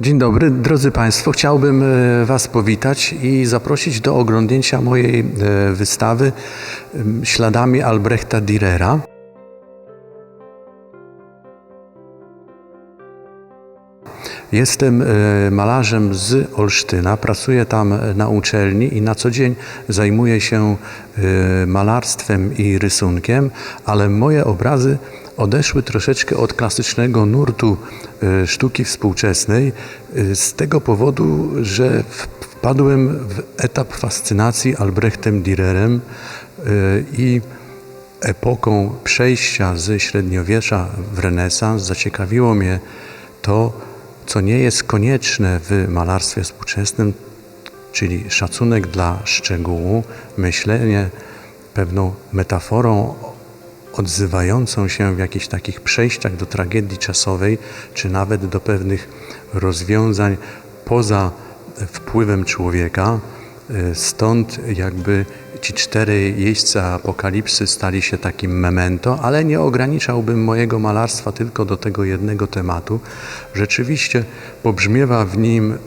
Dzień dobry, drodzy Państwo. Chciałbym e, Was powitać i zaprosić do oglądnięcia mojej e, wystawy śladami Albrechta Dürera. Jestem e, malarzem z Olsztyna, pracuję tam na uczelni i na co dzień zajmuję się malarstwem i rysunkiem, ale moje obrazy odeszły troszeczkę od klasycznego nurtu e, sztuki współczesnej e, z tego powodu, że wpadłem w etap fascynacji Albrechtem Dürerem e, i epoką przejścia ze średniowiecza w renesans zaciekawiło mnie to, co nie jest konieczne w malarstwie współczesnym, czyli szacunek dla szczegółu, myślenie pewną metaforą odzywającą się w jakichś takich przejściach do tragedii czasowej, czy nawet do pewnych rozwiązań poza wpływem człowieka. E, Stąd jakby ci cztery jeźdźcy apokalipsy stali się takim memento, ale nie ograniczałbym mojego malarstwa tylko do tego jednego tematu. Rzeczywiście pobrzmiewa w nim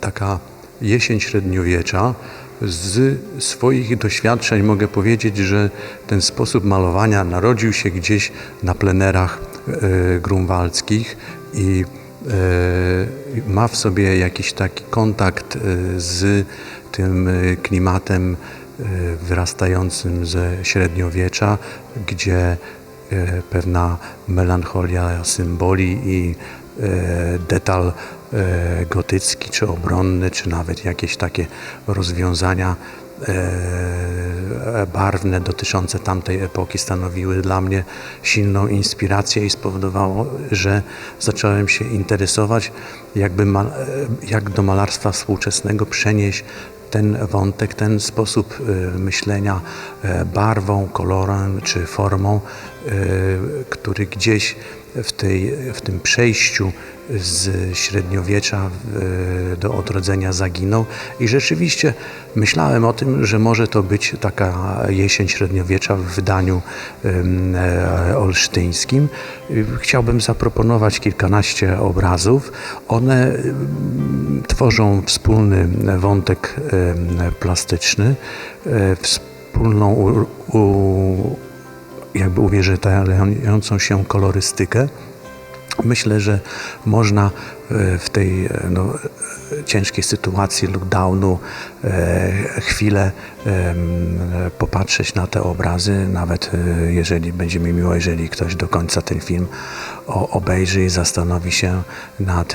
taka jesień średniowiecza. Z swoich doświadczeń mogę powiedzieć, że ten sposób malowania narodził się gdzieś na plenerach e, grunwaldzkich i e, ma w sobie jakiś taki kontakt e, z tym e, klimatem e, wyrastającym ze średniowiecza, gdzie pewna melancholia symboli i detal gotycki, czy obronny, czy nawet jakieś takie rozwiązania e, barwne dotyczące tamtej epoki stanowiły dla mnie silną inspirację i spowodowało, że zacząłem się interesować, jakby e, jak do malarstwa współczesnego przenieść ten wątek, ten sposób e, myślenia e, barwą, kolorem czy formą, e, który gdzieś w, tej, w tym przejściu z średniowiecza w- do odrodzenia zaginął. I rzeczywiście myślałem o tym, że może to być taka jesień średniowiecza w wydaniu e, olsztyńskim. Chciałbym zaproponować kilkanaście obrazów. One tworzą wspólny wątek plastyczny, e, wspólną u, u, jakby uwierzytelniającą się kolorystykę. Myślę, że można e, w tej e, no, e, ciężkiej sytuacji lockdownu chwilę popatrzeć na te obrazy, nawet jeżeli będzie mi miło, jeżeli ktoś do końca ten film obejrzy i zastanowi się nad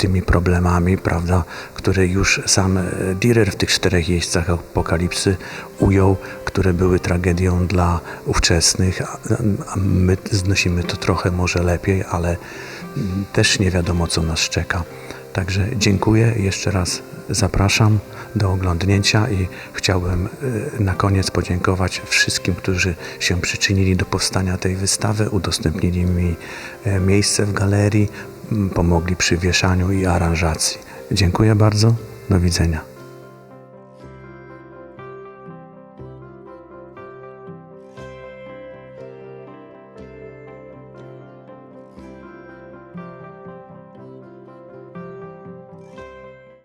tymi problemami, prawda, które już sam e, Dürer w tych czterech jeźdźcach apokalipsy ujął, które były tragedią dla ówczesnych, my znosimy to trochę może lepiej, ale mm, też nie wiadomo, co nas czeka. Także dziękuję jeszcze raz zapraszam do oglądnięcia i chciałbym e, na koniec podziękować wszystkim, którzy się przyczynili do powstania tej wystawy, udostępnili mi e, miejsce w galerii, pomogli przy wieszaniu i aranżacji. Dziękuję bardzo, do widzenia.